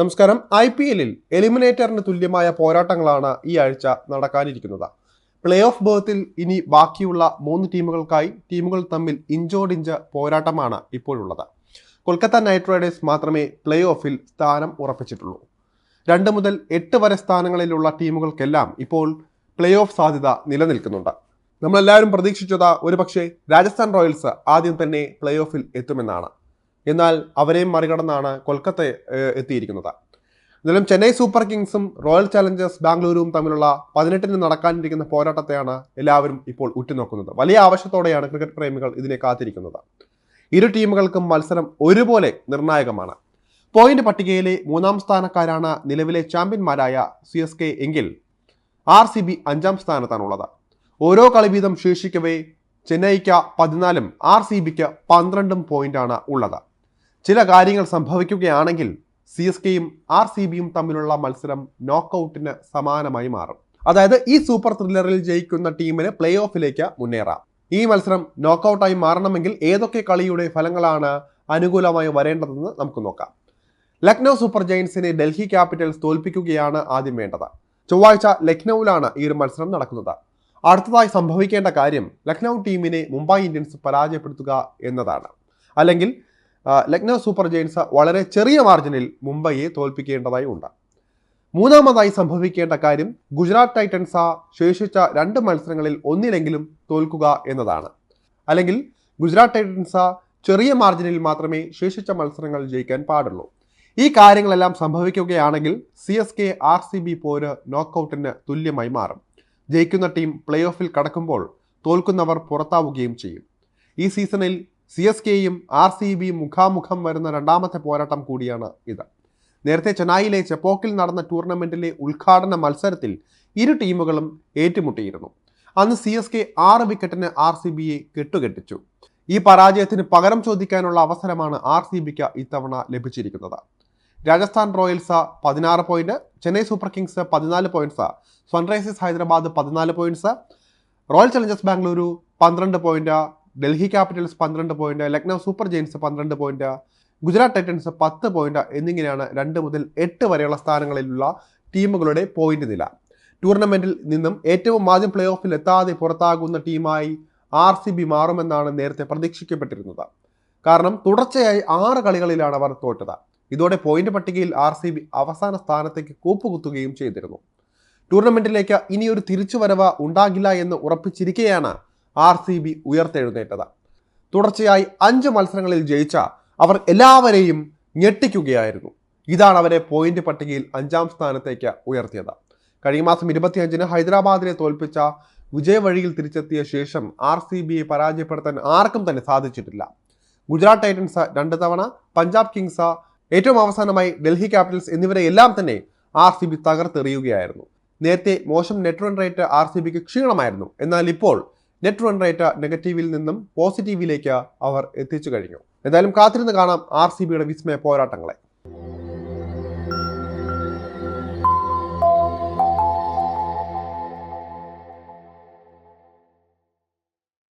നമസ്കാരം. I P എല്ലിൽ എലിമിനേറ്ററിന് തുല്യമായ പോരാട്ടങ്ങളാണ് ഈ ആഴ്ച നടക്കാനിരിക്കുന്നത്. പ്ലേ ഓഫ് ബേർത്തിൽ ഇനി ബാക്കിയുള്ള മൂന്ന് ടീമുകൾക്കായി ടീമുകൾ തമ്മിൽ ഇഞ്ചോടിഞ്ച് പോരാട്ടമാണ് ഇപ്പോഴുള്ളത്. കൊൽക്കത്ത നൈറ്റ് റൈഡേഴ്സ് മാത്രമേ പ്ലേ ഓഫിൽ സ്ഥാനം ഉറപ്പിച്ചിട്ടുള്ളൂ. രണ്ട് മുതൽ എട്ട് വരെ സ്ഥാനങ്ങളിലുള്ള ടീമുകൾക്കെല്ലാം ഇപ്പോൾ പ്ലേ ഓഫ് സാധ്യത നിലനിൽക്കുന്നുണ്ട്. നമ്മളെല്ലാവരും പ്രതീക്ഷിച്ചത് ഒരുപക്ഷെ രാജസ്ഥാൻ റോയൽസ് ആദ്യം തന്നെ പ്ലേ ഓഫിൽ എത്തുമെന്നാണ്. എന്നാൽ അവരെയും മറികടന്നാണ് കൊൽക്കത്ത എത്തിയിരിക്കുന്നത്. എന്നാലും ചെന്നൈ സൂപ്പർ കിങ്സും റോയൽ ചലഞ്ചേഴ്സ് ബാംഗ്ലൂരും തമ്മിലുള്ള പതിനെട്ടിന് നടക്കാനിരിക്കുന്ന പോരാട്ടത്തെയാണ് എല്ലാവരും ഇപ്പോൾ ഉറ്റുനോക്കുന്നത്. വലിയ ആവശ്യത്തോടെയാണ് ക്രിക്കറ്റ് പ്രേമികൾ ഇതിനെ കാത്തിരിക്കുന്നത്. ഇരു ടീമുകൾക്കും മത്സരം ഒരുപോലെ നിർണായകമാണ്. പോയിന്റ് പട്ടികയിലെ മൂന്നാം സ്ഥാനക്കാരാണ് നിലവിലെ ചാമ്പ്യന്മാരായ സി എസ് കെ എങ്കിൽ ആർ സി ബി അഞ്ചാം സ്ഥാനത്താണുള്ളത്. ഓരോ കളി വീതം ശേഷിക്കവേ ചെന്നൈക്ക് പതിനാലും ആർ സി ബിക്ക് പന്ത്രണ്ടും പോയിന്റാണ് ഉള്ളത്. ചില കാര്യങ്ങൾ സംഭവിക്കുകയാണെങ്കിൽ സി എസ് കെയും ആർ സി ബിയും തമ്മിലുള്ള മത്സരം നോക്കൌട്ടിന് സമാനമായി മാറും. അതായത് ഈ സൂപ്പർ ത്രില്ലറിൽ ജയിക്കുന്ന ടീമിന് പ്ലേ ഓഫിലേക്ക് മുന്നേറാം. ഈ മത്സരം നോക്കൌട്ടായി മാറണമെങ്കിൽ ഏതൊക്കെ കളിയുടെ ഫലങ്ങളാണ് അനുകൂലമായി വരേണ്ടതെന്ന് നമുക്ക് നോക്കാം. ലക്നൗ സൂപ്പർ ജയൻസിനെ ഡൽഹി ക്യാപിറ്റൽസ് തോൽപ്പിക്കുകയാണ് ആദ്യം വേണ്ടത്. ചൊവ്വാഴ്ച ലക്നൌവിലാണ് ഈ ഒരു മത്സരം നടക്കുന്നത്. അടുത്തതായി സംഭവിക്കേണ്ട കാര്യം ലക്നൗ ടീമിനെ മുംബൈ ഇന്ത്യൻസ് പരാജയപ്പെടുത്തുക എന്നതാണ്. അല്ലെങ്കിൽ ലക്നൗ സൂപ്പർ ജയൻസ് വളരെ ചെറിയ മാർജിനിൽ മുംബൈയെ തോൽപ്പിക്കേണ്ടതായി ഉണ്ട്. മൂന്നാമതായി സംഭവിക്കേണ്ട കാര്യം ഗുജറാത്ത് ടൈറ്റൻസ് ശേഷിച്ച രണ്ട് മത്സരങ്ങളിൽ ഒന്നിലെങ്കിലും തോൽക്കുക എന്നതാണ്. അല്ലെങ്കിൽ ഗുജറാത്ത് ടൈറ്റൻസ് ചെറിയ മാർജിനിൽ മാത്രമേ ശേഷിച്ച മത്സരങ്ങൾ ജയിക്കാൻ പാടുള്ളൂ. ഈ കാര്യങ്ങളെല്ലാം സംഭവിക്കുകയാണെങ്കിൽ C S K R C B പോര് നോക്കൌട്ടിന് തുല്യമായി മാറും. ജയിക്കുന്ന ടീം പ്ലേ ഓഫിൽ കടക്കുമ്പോൾ തോൽക്കുന്നവർ പുറത്താവുകയും ചെയ്യും. ഈ സീസണിൽ സി എസ് കെയും ആർ സി ബിയും മുഖാമുഖം വരുന്ന രണ്ടാമത്തെ പോരാട്ടം കൂടിയാണ് ഇത്. നേരത്തെ ചെന്നൈയിലെ ചെപ്പോക്കിൽ നടന്ന ടൂർണമെന്റിലെ ഉദ്ഘാടന മത്സരത്തിൽ ഇരു ടീമുകളും ഏറ്റുമുട്ടിയിരുന്നു. അന്ന് സി എസ് കെ ആറ് വിക്കറ്റിന് ആർ സി ബിയെ കെട്ടുകെട്ടിച്ചു. ഈ പരാജയത്തിന് പകരം ചോദിക്കാനുള്ള അവസരമാണ് ആർ സി ബിക്ക് ഇത്തവണ ലഭിച്ചിരിക്കുന്നത്. രാജസ്ഥാൻ റോയൽസ് പതിനാറ് പോയിന്റ് ചെന്നൈ സൂപ്പർ കിങ്സ് പതിനാല് പോയിന്റ്സ് സൺറൈസേഴ്സ് ഹൈദരാബാദ് പതിനാല് പോയിന്റ്സ് റോയൽ ചലഞ്ചേഴ്സ് ബാംഗ്ലൂരു പന്ത്രണ്ട് പോയിന്റ് ഡൽഹി ക്യാപിറ്റൽസ് പന്ത്രണ്ട് പോയിന്റ് ലക്നൗ സൂപ്പർ ജെയിൻസ് പന്ത്രണ്ട് പോയിന്റ് ഗുജറാത്ത് ടൈറ്റൻസ് പത്ത് പോയിന്റ് എന്നിങ്ങനെയാണ് രണ്ട് മുതൽ എട്ട് വരെയുള്ള സ്ഥാനങ്ങളിലുള്ള ടീമുകളുടെ പോയിന്റ് നില. ടൂർണമെന്റിൽ നിന്നും ഏറ്റവും ആദ്യം പ്ലേ ഓഫിൽ എത്താതെ പുറത്താകുന്ന ടീമായി ആർ സി ബി മാറുമെന്നാണ് നേരത്തെ പ്രതീക്ഷിക്കപ്പെട്ടിരുന്നത്. കാരണം തുടർച്ചയായി ആറ് കളികളിലാണ് അവർ തോറ്റത്. ഇതോടെ പോയിന്റ് പട്ടികയിൽ ആർ സി ബി അവസാന സ്ഥാനത്തേക്ക് കൂപ്പുകുത്തുകയും ചെയ്തിരുന്നു. ടൂർണമെന്റിലേക്ക് ഇനിയൊരു തിരിച്ചുവരവ് ഉണ്ടാകില്ല എന്ന് ഉറപ്പിച്ചിരിക്കെയാണ് ആർ സി ബി ഉയർത്തെഴുന്നേറ്റത്. തുടർച്ചയായി അഞ്ച് മത്സരങ്ങളിൽ ജയിച്ച അവർ എല്ലാവരെയും ഞെട്ടിക്കുകയായിരുന്നു. ഇതാണ് അവരെ പോയിന്റ് പട്ടികയിൽ അഞ്ചാം സ്ഥാനത്തേക്ക് ഉയർത്തിയത്. കഴിഞ്ഞ മാസം ഇരുപത്തിയഞ്ചിന് ഹൈദരാബാദിനെ തോൽപ്പിച്ച വിജയവഴിയിൽ തിരിച്ചെത്തിയ ശേഷം ആർ സി ബിയെ പരാജയപ്പെടുത്താൻ ആർക്കും തന്നെ സാധിച്ചിട്ടില്ല. ഗുജറാത്ത് ടൈറ്റൻസ് രണ്ട് തവണ പഞ്ചാബ് കിങ്സ് ഏറ്റവും അവസാനമായി ഡൽഹി ക്യാപിറ്റൽസ് എന്നിവരെ എല്ലാം തന്നെ ആർ സി ബി തകർത്തെറിയുകയായിരുന്നു. നേരത്തെ മോശം net run rate R C ബിക്ക് ക്ഷീണമായിരുന്നു. എന്നാൽ ഇപ്പോൾ നെറ്റ് റൺ റേറ്റ് നെഗറ്റീവിൽ നിന്നും പോസിറ്റീവിലേക്ക് അവർ എത്തിച്ചു കഴിഞ്ഞു. എന്തായാലും കാത്തിരുന്ന് കാണാം ആർ സി ബിയുടെ വിസ്മയ പോരാട്ടങ്ങളെ.